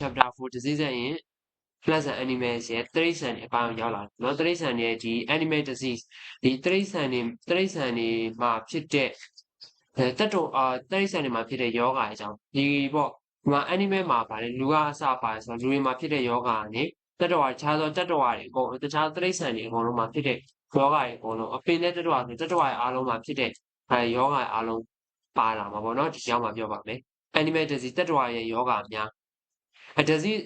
chapter 4 disease ရဲ့ plus and animals ရဲ့တိရစ္ဆာန်တွေအပိုင်းရောက်လာတယ်နော်တိရစ္ဆာန်တွေရဲ့ဒီ animal disease ဒီတိရစ္ဆာန်တွေတိရစ္ဆာန်တွေမှာဖြစ်တဲ့အဲတက်တော်အာတိရစ္ဆာန်တွေမှာဖြစ်တဲ့ယောဂအကြောင်းဒီပေါ့ဒီမှာ animal မှာပါတယ်လူကအစပါတယ်ဆိုတော့လူတွေမှာဖြစ်တဲ့ယောဂကနေတက်တော်ခြားသောတက်တော်တွေအကုန်တခြားတိရစ္ဆာန်တွေအကုန်လုံးမှာဖြစ်တဲ့ယောဂတွေအကုန်လုံးအပင်နဲ့တက်တော်ဆိုတက်တော်ရဲ့အားလုံးမှာဖြစ်တဲ့အဲယောဂအားလုံးပါလာမှာပေါ့နော်ဒီကြောင်းမှာပြောပါမယ် animal disease တက်တော်ရဲ့ယောဂများ a disease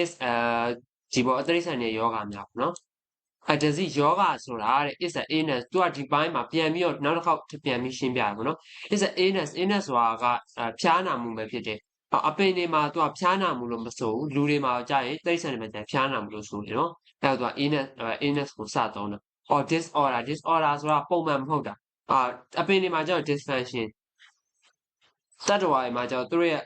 is a ဒီပေါ်အတိရစ္ဆာန်ရဲ့ယောဂများပေါ့နော် a disease ယောဂဆိုတာတဲ့ is a illness သူကဒီပိုင်းမှာပြန်ပြီးတော့နောက်တစ်ခေါက်ပြန်ပြီးရှင်းပြရမှာနော် is a illness illness ဆိုတာကဖျားနာမှုပဲဖြစ်တယ်အပင်တွေမှာသူကဖျားနာမှုလို့မဆိုဘူးလူတွေမှာကြာရင်တိရစ္ဆာန်တွေမှာကြာဖျားနာမှုလို့ဆိုတယ်နော်အဲတော့သူက illness illness ကိုစသုံးတာ or disorder disorder ဆိုတာပုံမှန်မဟုတ်တာအာအပင်တွေမှာကျတော့ dysfunction တတ္တဝါတွေမှာကျတော့သူတို့ရဲ့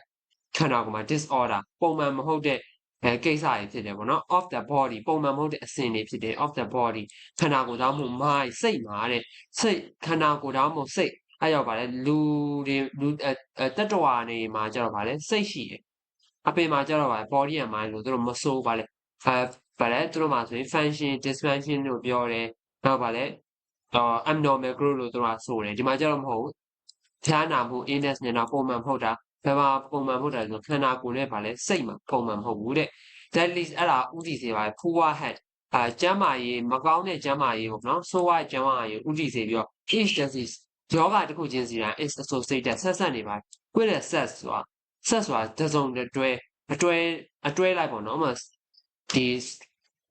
ခန္ဓာကိုယ်မှာ disorder ပုံမှန်မဟုတ်တဲ့အဲကိစ္စတွေဖြစ်တယ်ပေါ့နော် of the body ပုံမှန်မဟုတ်တဲ့အစဉ်တွေဖြစ်တယ် of the body ခန္ဓာကိုယ်သားမှု mind စိတ်မှာတဲ့စိတ်ခန္ဓာကိုယ်သားမှုစိတ်အဲရောက်ပါလေလူတွေလူအဲတတ္တဝါတွေမှာကျတော့ပါလေစိတ်ရှိတယ်အပင်မှာကျတော့ပါ body and mind လို့သူတို့မဆိုးပါလေအဲပါလေသူတို့မှာဆိုရင် function dysfunction လို့ပြောတယ်နောက်ပါလေအော် abnormal growth လို့သူတို့ကဆိုတယ်ဒီမှာကျတော့မဟုတ်ဘူးဖျားနာမှု illness နဲ့တော့ပုံမှန်မဟုတ်တာ ဘယ်မှာပုံမှန်မဟုတ်တာဆိုခန္ဓာကိုယ်နဲ့ဗာလဲစိတ်မှာပုံမှန်မဟုတ်ဘူးတဲ့ that least အဲ့ဒါဥတည်စေပါ poor head အာကျမ်းမာရေးမကောင်းတဲ့ကျမ်းမာရေးပေါ့နော်ဆိုးဝါးကျမ်းမာရေးဥတည်စေပြီးတော့ each disease ယောဂတစ်ခုချင်းစီတိုင်း is associated ဆက်ဆက်နေပါ with the set ဆိုတာ set ဆိုတာတစ်စုံတစ်တွဲအတွဲအတွဲလိုက်ပေါ့နော်မဒီ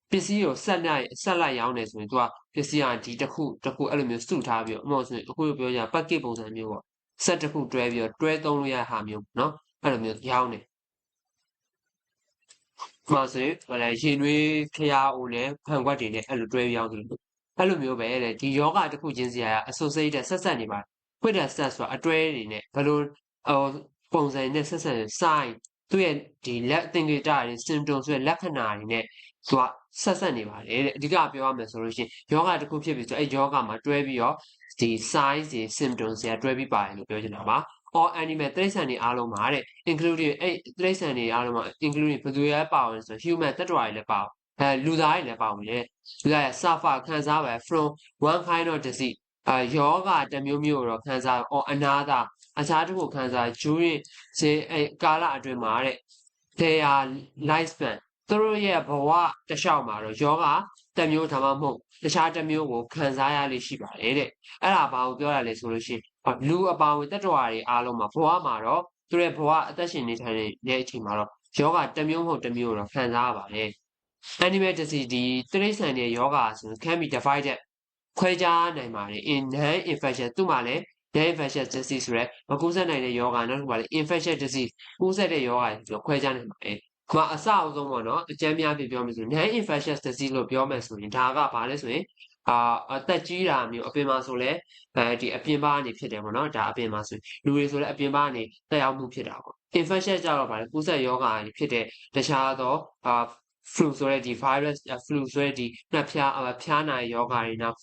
ပစ္စည်းကိုဆက်လိုက်ဆက်လိုက်ရောင်းနေဆိုရင် तू ကပစ္စည်းကဒီတစ်ခုတစ်ခုအဲ့လိုမျိုးစုထားပြီးတော့အမဟုတ်ဆိုရင်အခုပြောကြ packet ပုံစံမျိုးပေါ့ ဆက်တစ်ခုတွဲပြီးတော့တွဲသုံးလို့ရဟာမျိုးနော်အဲ့လိုမျိုးရောင်းတယ်မှဆိုရင်ဗလဲရင်နွေးခရားအိုနဲ့ဖန်ခွက်တွေနဲ့အဲ့လိုတွဲရောင်းတယ်လို့အဲ့လိုမျိုးပဲတဲ့ဒီယောဂတစ်ခုချင်းစီက associated ဆက်ဆက်နေပါတယ်ခွတ်တဲ့ဆက်ဆိုတာအတွဲတွေနဲ့ဘယ်လိုဟိုပုံစံနဲ့ဆက်ဆက် sign သူ့ရဲ့ဒီလက်သင်္ကေတတွေ symptom ဆိုတဲ့လက္ခဏာတွေနဲ့သူကဆက်ဆက်နေပါတယ်တဲ့အဓိကပြောရမယ်ဆိုလို့ရှိရင်ယောဂတစ်ခုဖြစ်ပြီဆိုအဲ့ယောဂမှာတွဲပြီးတော့ ဒီ size တွေ symptoms တွေကတွဲပြီးပါတယ်လို့ပြောချင်တာပါ all animal တိရစ္ဆာန်တွေအားလုံးပါတဲ့ including အဲ့တိရစ္ဆာန်တွေအားလုံးမှာ including ဘယ်သူရဲပါဝင်ဆို human တ attva တွေလည်းပါအောင်အဲလူသားတွေလည်းပါဝင်တယ်လူသားရဲ့ suffer ခံစားပါ from one kind of disease အာယောဂတစ်မျိုးမျိုးတော့ခံစား or another အခြားတစ်ခုခံစား during ခြေအဲကာလအတွင်းမှာတဲ့ their lifespan သူတို့ရဲ့ဘဝတစ်လျှောက်မှာတော့ယောဂတစ်မျိုးဒါမှမဟုတ်တခြားတစ်မျိုးကိုခံစားရလိမ့်ရှိပါတယ်တဲ့အဲ့ဒါဘာကိုပြောရလဲဆိုလို့ရှိရင်လူအပါဝင်တတ္တဝါတွေအားလုံးမှာဘဝမှာတော့သူတို့ရဲ့ဘဝအသက်ရှင်နေထိုင်တဲ့အချိန်မှာတော့ယောဂတစ်မျိုးမဟုတ်တစ်မျိုးတော့ခံစားရပါတယ် animal disease ဒီတိရစ္ဆာန်တွေယောဂဆိုရင် can be divided ခွဲခြားနိုင်ပါတယ် in non infection သူ့မှာလည်း non infectious disease ဆိုရဲမကူးစက်နိုင်တဲ့ယောဂနောက်တစ်ခုပါလေ infectious disease ကူးစက်တဲ့ယောဂကိုခွဲခြားနိုင်ပါတယ်။ မှာအစအဆုံးပေါ့နော်အကျမ်းများပြပြောမယ်ဆို non infectious disease လို့ပြောမယ်ဆိုရင်ဒါကဘာလဲဆိုရင်အာအသက်ကြီးတာမျိုးအပြင်မှာဆိုလဲအဲဒီအပြင်ပါကနေဖြစ်တယ်ပေါ့နော်ဒါအပြင်မှာဆိုလူတွေဆိုလဲအပြင်ပါကနေတက်ရောက်မှုဖြစ်တာပေါ့ infection ကြတော့ဗါလေကူးစက်ယောဂါဖြစ်တဲ့တခြားသောအာ flu ဆိုတဲ့ဒီ virus flu ဆိုတဲ့ဒီနှက်ဖျားဖျားနာယောဂါတွေနောက်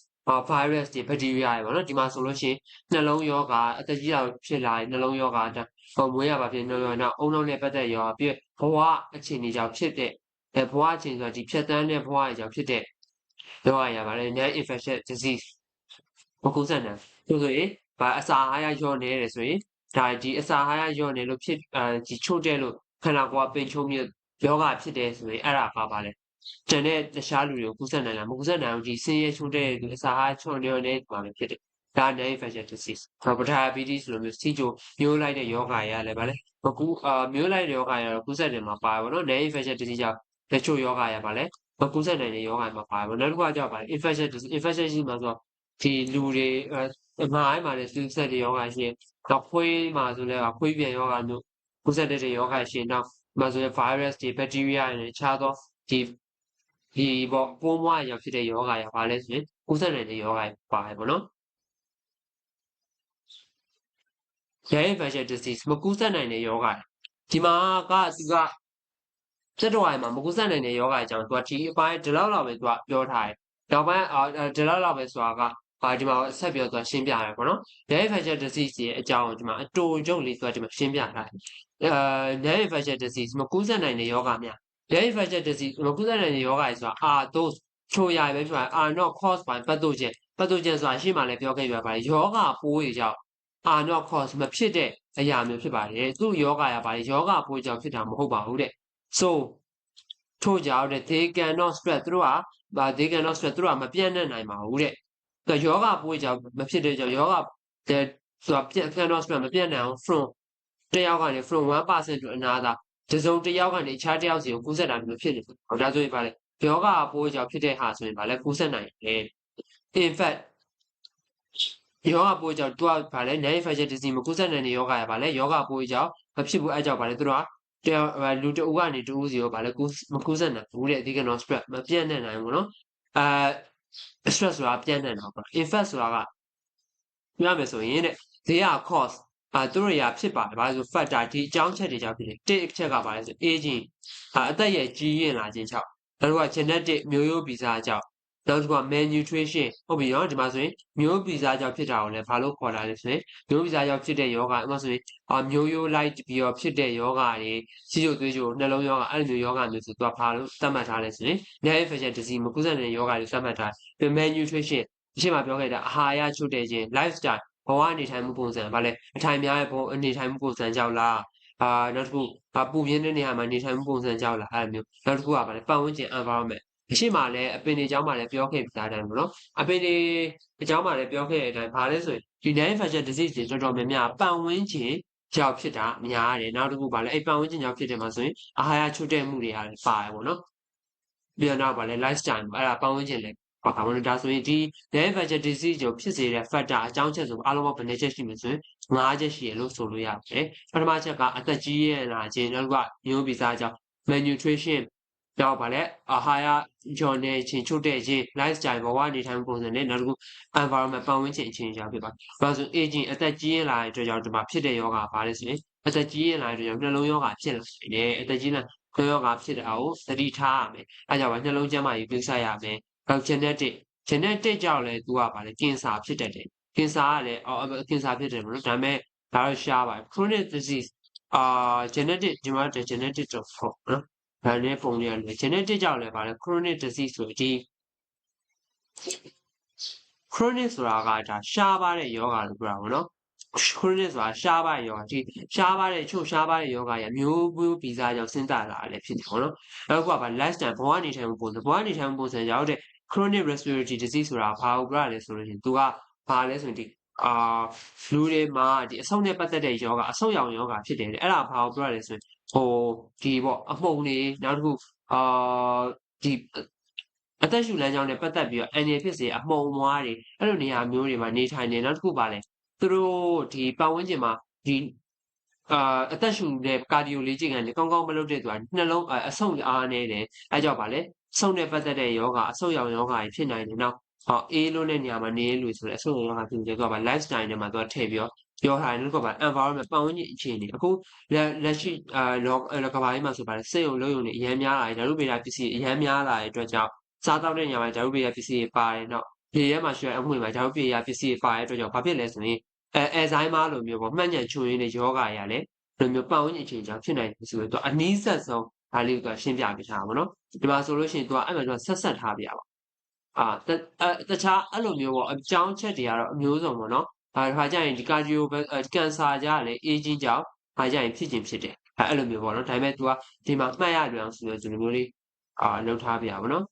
virus တွေ bacteria တွေပေါ့နော်ဒီမှာဆိုလို့ရှိရင်နှလုံးယောဂါအသက်ကြီးတာဖြစ်လာရင်နှလုံးယောဂါ ဟိုမွေးရပါဖြစ်နှလုံးယောဂါနောက်အုံနောက်နဲ့ပတ်သက်ယောဂါပြီးဘဝအခြေအနေကြောင့်ဖြစ်တဲ့အဲဘဝအခြေအနေဆိုတာဒီဖြတ်တန်းတဲ့ဘဝအကြောင်းဖြစ်တဲ့ယောဂါရပါတယ် non infectious disease မကူးစက်နိုင်ဆိုဆိုရင်ဘာအစာအားရလျော့နေတယ်ဆိုရင်ဒါဒီအစာအားရလျော့နေလို့ဖြစ်အဲဒီချို့တဲ့လို့ခန္ဓာကိုယ်ကပင်ချုံမြယောဂဖြစ်တယ်ဆိုရင်အဲ့ဒါကပါလေကျန်တဲ့တခြားလူတွေကိုကူးစက်နိုင်လားမကူးစက်နိုင်ဘူးဒီဆင်းရဲချို့တဲ့လူအစာအားချွန်နေနေမှာပဲဖြစ်တယ် ဒါ non infectious disease ဆိုတော့ diabetes လိုမျိုးစီချိုမျိုးလိုက်တဲ့ယောဂရလည်းဗာလေမကူအာမျိုးလိုက်တဲ့ယောဂရတော့ကူးစက်တယ်မှာပါပါတော့ non infectious disease ကြောင့်တချို့ယောဂရဗာလေမကူးစက်နိုင်တဲ့ယောဂမှာပါပါနောက်တစ်ခုကကြောက်ပါလေ infectious disease infectious ရှိမှာဆိုတော့ဒီလူတွေအမှားအိမ်မှာလည်းကူးစက်တဲ့ယောဂရှိရင်တော့ခွေးမှာဆိုလည်းခွေးပြန်ယောဂမျိုးကူးစက်တဲ့ယောဂရှိရင်တော့မှာဆိုရင် virus တွေ bacteria တွေခြားသောဒီဒီပေါ့ပိုးမွားရဖြစ်တဲ့ယောဂရပါလဲဆိုရင်ကူးစက်နိုင်တဲ့ယောဂပါတယ်ပေါ့နော် ရဲ infectious disease မကူးစက်နိုင်တဲ့ယောဂဒီမှာကသူကစက်တော်အိုင်မှာမကူးစက်နိုင်တဲ့ယောဂအကြောင်းသူကဒီအပိုင်းဒီလောက်လောက်ပဲသူကပြောထားတယ်နောက်ပိုင်းဒီလောက်လောက်ပဲဆိုတာကအာဒီမှာဆက်ပြီးတော့သူကရှင်းပြရပေါ့နော် nerve infection disease ရဲ့အကြောင်းကိုဒီမှာအတူကျုပ်လေးသူကဒီမှာရှင်းပြထားတယ်အာ nerve infection disease မကူးစက်နိုင်တဲ့ယောဂများ nerve infection disease မကူးစက်နိုင်တဲ့ယောဂတွေဆိုတာ are those ချိုရပဲဖြစ်ပါ are not caused by pathogen pathogen ဆိုတာရှင်းမှလည်းပြောခဲ့ပြပါပါတယ်ယောဂပိုးတွေကြောင့် are not caused မဖြစ်တဲ့အရာမျိုးဖြစ်ပါတယ်သူ့ယောဂရပါတယ်ယောဂပိုးကြောင့်ဖြစ်တာမဟုတ်ပါဘူးတဲ့ so ထို့ကြောင့်တဲ့ they cannot spread သူတို့ကဗာ they cannot spread သူတို့ကမပြန့်နှံ့နိုင်ပါဘူးတဲ့သူယောဂပိုးကြောင့်မဖြစ်တဲ့ကြောင့်ယောဂတဲ့ဆိုတာပြန့် cannot spread မပြန့်နှံ့အောင် from တယောက်ကနေ from 1% to another တစုံတစ်ယောက်ကနေအခြားတစ်ယောက်စီကိုကူးစက်တာမျိုးဖြစ်နေတယ်။ဟောဒါဆိုရင်ဗာလေယောဂပိုးကြောင့်ဖြစ်တဲ့ဟာဆိုရင်ဗာလေကူးစက်နိုင်တယ်။ in fact ယောဂပိုးကြောင့်သူကဗာလဲ nerve infection disease မကူးစက်နိုင်တဲ့ယောဂရဗာလဲယောဂပိုးကြောင့်မဖြစ်ဘူးအဲကြောင့်ဗာလဲသူတို့ကတယောက်လူတဦးကနေတဦးစီကိုဗာလဲကူးမကူးစက်နိုင်ဘူးတဲ့ဒီကနော် spread မပြန့်နှံ့နိုင်ဘူးနော်အဲ stress ဆိုတာပြန့်နှံ့တာပေါ့ infect ဆိုတာကပြောရမယ်ဆိုရင်တဲ့ they are cause အာသူတို့တွေကဖြစ်ပါတယ်ဘာလို့ဆို factor ဒီအကြောင်းချက်တွေကြောင့်ဖြစ်တယ်တစ်အချက်ကပါလဲဆို aging အာအသက်ရဲ့ကြီးရင်လာခြင်းကြောင့်နောက်တစ်ခုက genetic မျိုးရိုးဗီဇကြောင့် နောက်တစ်ခုက malnutrition ဟုတ်ပြီနော်ဒီမှာဆိုရင်မျိုးဗီဇကြောင့်ဖြစ်တာကိုလည်းဘာလို့ခေါ်တာလဲဆိုရင်မျိုးဗီဇကြောင့်ဖြစ်တဲ့ယောဂအမှဆိုရင်အာမျိုးရိုးလိုက်ပြီးတော့ဖြစ်တဲ့ယောဂတွေစီချိုသွေးချိုနှလုံးယောဂအဲ့လိုမျိုးယောဂမျိုးဆိုတော့ဘာလို့သတ်မှတ်ထားလဲဆိုရင် nerve infection disease မကူးစက်တဲ့ယောဂတွေသတ်မှတ်ထားတယ် malnutrition အရှိမပြောခဲ့တာအာဟာရချို့တဲ့ခြင်း lifestyle ဘဝအနေထိုင်မှုပုံစံဗာလဲအထိုင်များရဲ့ဘဝအနေထိုင်မှုပုံစံကြောင့်လားအာနောက်တစ်ခုအပူပြင်းတဲ့နေရာမှာနေထိုင်မှုပုံစံကြောင့်လားအဲ့လိုမျိုးနောက်တစ်ခုကဗာလဲပတ်ဝန်းကျင် environment အရှိမလည်းအပင်တွေအကြောင်းမှလည်းပြောခဲ့ပြီးသားတိုင်းပေါ့နော်အပင်တွေအကြောင်းမှလည်းပြောခဲ့တဲ့အတိုင်းဗာလဲဆိုရင်ဒီ nerve infection disease တွေတော်တော်များများပတ်ဝန်းကျင်ကြောင့်ဖြစ်တာများတယ်နောက်တစ်ခုဗာလဲအဲ့ပတ်ဝန်းကျင်ကြောင့်ဖြစ်တယ်မှာဆိုရင်အာဟာရချို့တဲ့မှုတွေဟာပါတယ်ပေါ့နော်ပြီးတော့နောက်ဗာလဲ lifestyle အဲ့ဒါပတ်ဝန်းကျင်လည်းပါပါမလို့ဒါဆိုရင်ဒီ nerve infection disease ကိုဖြစ်စေတဲ့ factor အကြောင်းချက်ဆိုအားလုံးပေါင်းဘယ်နှချက်ရှိမလဲဆိုရင်၅ချက်ရှိရလို့ဆိုလို့ရတယ်ပထမချက်ကအသက်ကြီးရလာခြင်းနောက်ကမျိုးဗီဇကြောင့် malnutrition ကြောင့်ဗာလဲအာဟာရကြောင့်နေချင်းချုပ်တဲ့ခြင်း lifestyle ဘဝနေထိုင်ပုံစံနဲ့နောက်တစ်ခု environment ပတ်ဝန်းကျင်အခြေအနေကြောင့်ဖြစ်ပါဘာလို့ဆို aging အသက်ကြီးရလာတဲ့အတွက်ကြောင့်ဒီမှာဖြစ်တဲ့ယောဂဗာလဲဆိုရင်အသက်ကြီးရလာတဲ့အတွက်ကြောင့်နှလုံးယောဂဖြစ်လာတယ်အသက်ကြီးလာနှလုံးယောဂဖြစ်တာကိုသတိထားရမယ်အဲကြောင့်ဗာနှလုံးကျန်းမာရေးပြုဆိုင်ရမယ်နောက် genetic genetic ကြောင့်လည်းသူကဗာလဲကင်ဆာဖြစ်တတ်တယ်ကင်ဆာကလည်းအော်ကင်ဆာဖြစ်တယ်မလို့ဒါပေမဲ့ဒါတော့ရှားပါတယ် chronic disease အာ genetic ဒီမှာ genetic တော့ဟုတ်နော် ဒါနဲ့ပုံရတယ် genetic ကြောင့်လည်းဗာလဲ chronic disease ဆိုဒီ chronic ဆိုတာကဒါရှားပါတဲ့ယောဂါလို့ပြောတာပေါ့နော် chronic ဆိုတာရှားပါတဲ့ယောဂါဒီရှားပါတဲ့ချုပ်ရှားပါတဲ့ယောဂါရမျိုးမျိုးဗီဇကြောင့်စဉ်းစားလာတယ်ဖြစ်တယ်ပေါ့နော်နောက်ကဗာ lifestyle ဘဝနေထိုင်မှုပုံစံဘဝနေထိုင်မှုပုံစံရောက်တဲ့ chronic respiratory disease ဆိုတာဘာကိုပြောရလဲဆိုလို့ရှိရင်သူကဘာလဲဆိုရင်ဒီ အာလူတွေမှာဒီအဆုတ်နဲ့ပတ်သက်တဲ့ယောဂအဆုတ်ရောင်ယောဂဖြစ်တယ်အဲ့ဒါဘာကိုပြောရလဲဆိုရင်ဟိုဒီပေါ့အမှုန်တွေနောက်တစ်ခုအာဒီအသက်ရှူလမ်းကြောင်းနဲ့ပတ်သက်ပြီးတော့အန်ရဖြစ်စေအမှုန်မွားတွေအဲ့လိုနေရာမျိုးတွေမှာနေထိုင်နေနောက်တစ်ခုပါလဲသူတို့ဒီပတ်ဝန်းကျင်မှာဒီအာအသက်ရှူတဲ့ကာဒီယိုလေ့ကျင့်ခန်းတွေကောင်းကောင်းမလုပ်တဲ့သူကနှလုံးအဆုတ်အားနေတယ်အဲကြောင့်ပါလဲဆုံနဲ့ပတ်သက်တဲ့ယောဂအဆုတ်ရောင်ယောဂကြီးဖြစ်နိုင်တယ်နော က်ဟောအေးလို့တဲ့နေရာမှာနေလို့ဆိုတော့အဆုတ်ရောဂါဖြစ်နေတယ်သူကပါ lifestyle နဲ့မှာသူကထည့်ပြီးတော့ပြောထားတယ်လို့ကပါ environment ပတ်ဝန်းကျင်အခြေအနေအခုလက်ရှိအာလောကဘာကြီးမှာဆိုပါတယ်စိတ်ုံလုံးုံနေအရန်များလာတယ်ဓာတုဗေဒပစ္စည်းအရန်များလာတဲ့အတွက်ကြောင့်စားတောက်တဲ့နေရာမှာဓာတုဗေဒပစ္စည်းတွေပါတယ်နောက်ဒီရဲမှာရှိတဲ့အမှုတွေမှာဓာတုဗေဒပစ္စည်းတွေပါတဲ့အတွက်ကြောင့်ဘာဖြစ်လဲဆိုရင်အဲအဲဇိုင်းမာလိုမျိုးပေါ့မှတ်ဉဏ်ချွင်းရင်းတဲ့ယောဂါရလည်းဒီလိုမျိုးပတ်ဝန်းကျင်အခြေအနေကြောင့်ဖြစ်နိုင်တယ်ဆိုတော့အနည်းဆက်ဆုံးဒါလေးကရှင်းပြပေးထားပါတော့ဒီမှာဆိုလို့ရှိရင်သူကအဲ့မှာသူကဆက်ဆက်ထားပြရပါ အာတခြားအဲ့လိုမျိုးပေါ့အကြောင်းချက်တွေကတော့အမျိုးစုံပေါ့နော်ဒါခါကျရင်ဒီကာဒီယိုကန်ဆာကြလည်းအေးကြီးကြောင့်ခါကျရင်ဖြစ်ခြင်းဖြစ်တယ်အဲ့လိုမျိုးပေါ့နော်ဒါပေမဲ့ तू ကဒီမှာမှတ်ရလွယ်အောင်ဆိုတော့ဒီလိုမျိုးလေးအာလုပ်ထားပြရပါနော်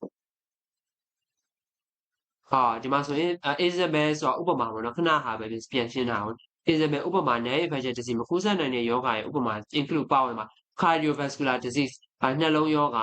ဟာဒီမှာဆိုရင် Isabel ဆိုတာဥပမာပေါ့နော်ခဏဟာပဲပြန်ရှင်းတာပေါ့ Isabel ဥပမာ nerve infection disease မကူးစက်နိုင်တဲ့ယောဂရဲ့ဥပမာ include ပါဝင်မှာ cardiovascular disease နှလုံးယောဂ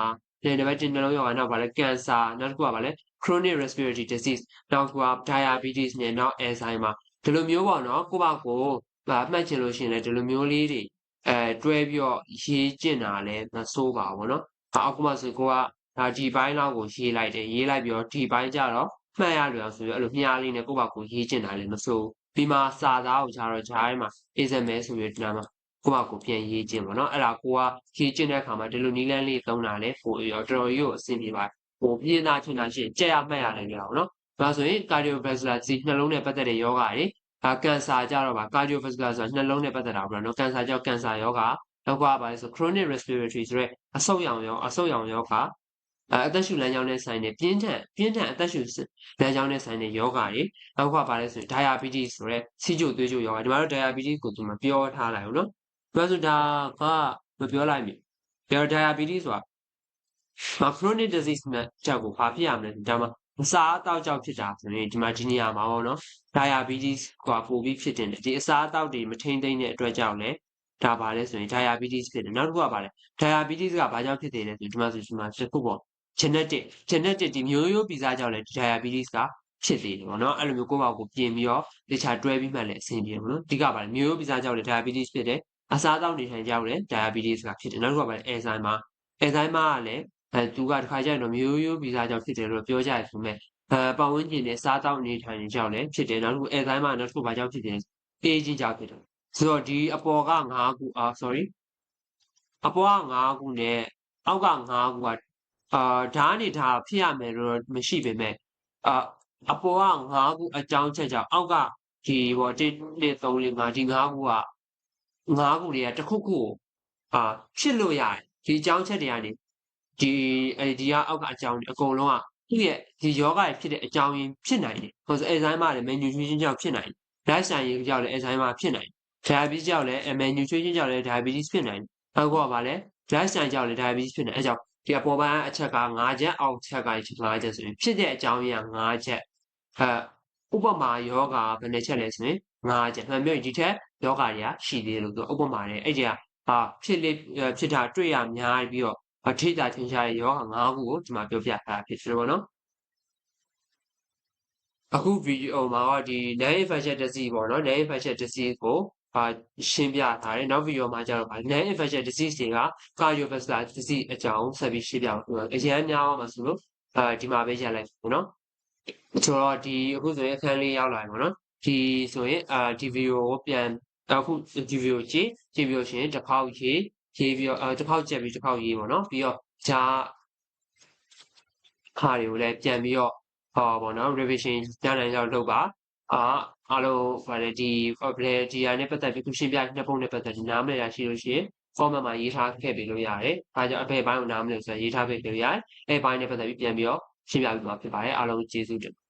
နံပါတ်1နှလုံးယောဂနောက်ပါလဲကင်ဆာနောက်တစ်ခုကပါလဲ chronic respiratory disease နောက်ကွာ diabetes နဲ့နောက် alzheimer ဒီလိုမျိုးပေါ့နော်ကိုပေါ့ကိုအမှတ်ချင်လို့ရှိရင်လည်းဒီလိုမျိုးလေးတွေအဲတွဲပြီးတော့ရေးကျင်တာလည်းမဆိုးပါဘူးနော်အခုမှဆိုကိုကဒါဒီဘိုင်းလောက်ကိုရေးလိုက်တယ်ရေးလိုက်ပြီးတော့ဒီဘိုင်းကြတော့မှတ်ရလွယ်အောင်ဆိုပြီးအဲ့လိုမြားလေးနဲ့ကိုပေါ့ကိုရေးကျင်တာလည်းမဆိုးပြီးမှစာသားကိုခြားတော့ခြားရဲမှာ ASMR ဆိုပြီးဒီနာမှာကိုယ့်ဘာကိုပြန်ရေးခြင်းပေါ့နော်အဲ့ဒါကိုကရေးခြင်းတဲ့အခါမှာဒီလိုနီးလန်းလေးသုံးတာလဲပို့ရောတော်တော်ရို့အဆင်ပြေပါ ဟိုပြင်းသားချွန်တာရှိကြက်ရမှတ်ရတယ်ကြအောင်နော်ဒါဆိုရင် cardiovascular disease နှလုံးနဲ့ပတ်သက်တဲ့ယောဂတွေဒါကန်ဆာကြတော့ပါ cardiovascular ဆိုတာနှလုံးနဲ့ပတ်သက်တာပေါ့နော်ကန်ဆာကြောင့်ကန်ဆာယောဂနောက်ကပါလဲဆို chronic respiratory ဆိုတဲ့အဆုတ်ရောင်ရောအဆုတ်ရောင်ယောဂအသက်ရှူလမ်းကြောင်းနဲ့ဆိုင်တဲ့ပြင်းထန်ပြင်းထန်အသက်ရှူလမ်းကြောင်းနဲ့ဆိုင်တဲ့ယောဂတွေနောက်ကပါလဲဆိုရင် diabetes ဆိုတဲ့ဆီးချိုသွေးချိုယောဂဒီမှာတော့ diabetes ကိုသူမပြောထားလိုက်ဘူးနော်ဒါဆိုဒါကမပြောလိုက်မိ diabetes ဆိုတာ chronic disease နဲ့ကြောက်ကိုဘာဖြစ်ရမလဲဒါမှအစာအသောက်ကြောင့်ဖြစ်တာဆိုရင်ဒီမှာဒီနေရာမှာပေါ့နော် diabetes ကပိုပြီးဖြစ်တင်တယ်ဒီအစာအသောက်တွေမထိန်သိမ့်တဲ့အတွက်ကြောင့်လည်းဒါပါလဲဆိုရင် diabetes ဖြစ်တယ်နောက်တစ်ခုကပါလဲ diabetes ကဘာကြောင့်ဖြစ်တယ်လဲဆိုဒီမှာဆိုဒီမှာတစ်ခုပေါ့ genetic genetic ဒီမျိုးရိုးဗီဇကြောင့်လည်း diabetes ကဖြစ်သေးတယ်ပေါ့နော်အဲ့လိုမျိုးကိုယ့်ဘာကိုပြင်ပြီးတော့တခြားတွဲပြီးမှလည်းအဆင်ပြေဘူးနော်အဓိကပါလဲမျိုးရိုးဗီဇကြောင့်လည်း diabetes ဖြစ်တယ်အစားအသောက်နေထိုင်ကြောင့်လည်း diabetes ကဖြစ်တယ်နောက်တစ်ခုကပါလဲ Alzheimer Alzheimer ကလည်း အဲသူကတစ်ခါကျရင်တော့မျိုးရိုးဗီဇကြောင့်ဖြစ်တယ်လို့ပြောကြရဆိုမဲ့အဲပတ်ဝန်းကျင်နဲ့စားတောက်နေထိုင်နေကြောင့်လည်းဖြစ်တယ်နောက်တစ်ခု Alzheimer နောက်တစ်ခုဘာကြောင့်ဖြစ်တယ် aging ကြောင့်ဖြစ်တယ်ဆိုတော့ဒီအပေါ်က9ခုအာ sorry အပေါ်က9ခုနဲ့အောက်က9ခုကအာဓာတ်နေဓာတ်ဖြစ်ရမယ်လို့မရှိပေမဲ့အာအပေါ်က9ခုအကြောင်းချက်ကြောင့်အောက်ကဒီဟော1 2 3 4 5ဒီ9ခုက9ခုတွေကတစ်ခုခုအာဖြစ်လို့ရတယ်ဒီအကြောင်းချက်တွေကနေ ဒီအဲဒီကအောက်ကအကြောင်းအကုန်လုံးကသူ့ရဲ့ဒီယောဂဖြစ်တဲ့အကြောင်းရင်းဖြစ်နိုင်တယ်။ဟိုဆို enzyme တွေ malnutrition ကြောင့်ဖြစ်နိုင်တယ်။ lifestyle ရေးကြောင့်လည်း enzyme ဖြစ်နိုင်တယ်။ diabetes ကြောင့်လည်း malnutrition ကြောင့်လည်း diabetes ဖြစ်နိုင်တယ်။နောက်ကပါလဲ lifestyle ကြောင့်လည်း diabetes ဖြစ်နိုင်အဲကြောင့်ဒီအပေါ်ပိုင်းအချက်က9ချက်အောက်ချက်က5ချက်ဆိုရင်ဖြစ်တဲ့အကြောင်းရင်းက5ချက်အဲဥပမာယောဂဘယ်နှချက်လဲဆိုရင်5ချက်မှန်ပြောရင်ဒီထက်ယောဂတွေကရှိသေးတယ်လို့သူဥပမာတယ်အဲ့ဒီကဟာဖြစ်လေဖြစ်တာတွေ့ရများပြီးတော့ အထိတာထင်ရှားတဲ့ယောဂ၅ခုကိုဒီမှာပြောပြထားဖြစ်တယ်ပေါ့နော်အခုဗီဒီယိုမှာတော့ဒီ non infectious disease ပေါ့နော် non infectious disease ကိုအာရှင်းပြထားတယ်နောက်ဗီဒီယိုမှာကျတော့ဗာ non infectious disease တွေက cardiovascular disease အကြောင်းဆက်ပြီးရှင်းပြပါမယ်အရင်များအောင်မှာဆိုလို့အာဒီမှာပဲရလိုက်ပေါ့နော်ဆိုတော့ဒီအခုဆိုရင်အခန်းလေးရောက်လာပြီပေါ့နော်ဒီဆိုရင်အာဒီဗီဒီယိုကိုပြန်အခုဒီဗီဒီယိုကြည့်ကြည့်ပြီးလို့ရှိရင်တစ်ခေါက်ရေး ရေးပြီးတော့အဲတစ်ခေါက်ကြက်ပြီးတစ်ခေါက်ရေးပေါ့နော်ပြီးတော့ဂျာခါတွေကိုလည်းပြန်ပြီးတော့ဟောပေါ့နော် revision ညနေရောက်လုပ်ပါအာအားလုံးဗာလေဒီဘယ်ဒီယာနဲ့ပတ်သက်ပြီးခုရှင်းပြနှစ်ပုံနဲ့ပတ်သက်ဒီနားမလည်ရရှိလို့ရှိရင် format မှာရေးထားခဲ့ပေးလို့ရတယ်။ဒါကြောင့်အဖေပိုင်းကိုနားမလည်ဆိုရေးထားပေးလို့ရတယ်။အဲပိုင်းနဲ့ပတ်သက်ပြီးပြန်ပြီးတော့ရှင်းပြပြီးမှာဖြစ်ပါတယ်။အားလုံးကျေးဇူးတင်